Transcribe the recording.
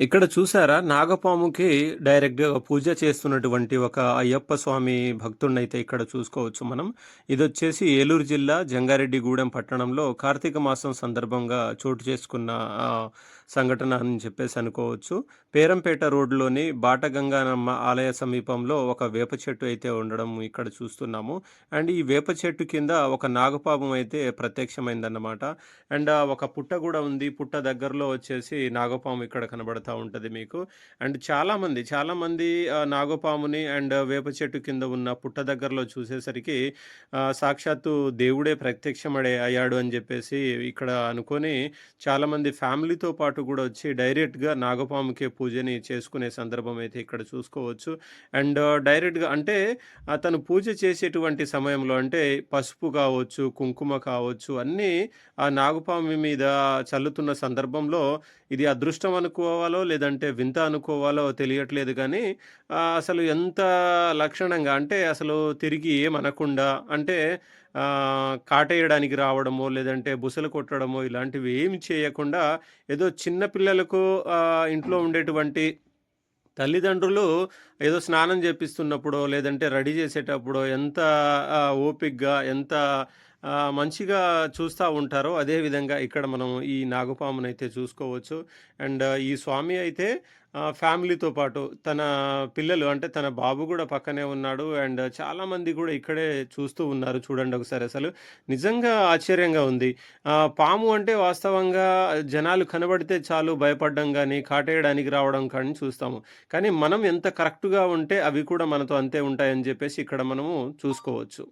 ఇక్కడ చూసారా నాగపాముకి డైరెక్ట్‌గా పూజ చేస్తున్నటువంటి ఒక అయ్యప్ప స్వామి భక్తుడినైతే ఇక్కడ చూసుకోవచ్చు మనం. ఇదొచ్చేసి ఏలూరు జిల్లా జంగారెడ్డిగూడెం పట్టణంలో కార్తీక మాసం సందర్భంగా చోటు చేసుకున్న సంఘటన అని చెప్పేసి అనుకోవచ్చు. పేరంపేట రోడ్‌లోని బాటగంగానమ్మ ఆలయ సమీపంలో ఒక వేప చెట్టు అయితే ఉండడం ఇక్కడ చూస్తున్నాము. అండ్ ఈ వేప చెట్టు కింద ఒక నాగపాము అయితే ప్రత్యక్షమైందన్నమాట. అండ్ ఒక పుట్ట కూడా ఉంది. పుట్ట దగ్గరలో వచ్చేసి నాగపాము ఇక్కడ కనబడుతుంది కనబడుతూ ఉంటుంది మీకు. అండ్ చాలామంది, చాలామంది నాగపాముని అండ్ వేప చెట్టు కింద ఉన్న పుట్ట దగ్గరలో చూసేసరికి సాక్షాత్తు దేవుడే ప్రత్యక్షమడే అయ్యాడు అని చెప్పేసి ఇక్కడ అనుకొని చాలామంది ఫ్యామిలీతో పాటు కూడా వచ్చి డైరెక్ట్‌గా నాగపాముకే పూజని చేసుకునే సందర్భం అయితే ఇక్కడ చూసుకోవచ్చు. అండ్ డైరెక్ట్‌గా అంటే తను పూజ చేసేటువంటి సమయంలో అంటే పసుపు కావచ్చు, కుంకుమ కావచ్చు అన్నీ ఆ నాగపాము మీద చల్లుతున్న సందర్భంలో ఇది అదృష్టం అనుకోవాలో, లేదంటే వింత అనుకోవాలో తెలియట్లేదు కానీ అసలు ఎంత లక్షణంగా అంటే అసలు తిరిగి ఏమనకుండా అంటే కాటేయడానికి రావడమో, లేదంటే బుసలు కొట్టడమో ఇలాంటివి ఏమి చేయకుండా ఏదో చిన్న పిల్లలకు ఇంట్లో ఉండేటువంటి తల్లిదండ్రులు ఏదో స్నానం చేపిస్తున్నప్పుడో, లేదంటే రెడీ చేసేటప్పుడో ఎంత ఓపిక్గా ఎంత మంచిగా చూస్తూ ఉంటారో అదేవిధంగా ఇక్కడ మనం ఈ నాగపామునైతే చూసుకోవచ్చు. అండ్ ఈ స్వామి అయితే ఫ్యామిలీతో పాటు తన పిల్లలు అంటే తన బాబు కూడా పక్కనే ఉన్నాడు. అండ్ చాలామంది కూడా ఇక్కడే చూస్తూ ఉన్నారు. చూడండి ఒకసారి అసలు. నిజంగా ఆశ్చర్యంగా ఉంది. పాము అంటే వాస్తవంగా జనాలు కనబడితే చాలు భయపడడం కానీ కాటేయడానికి రావడం కానీ చూస్తాము. కానీ మనం ఎంత కరెక్ట్‌గా ఉంటే అవి కూడా మనతో అంతే ఉంటాయని చెప్పేసి ఇక్కడ మనము చూసుకోవచ్చు.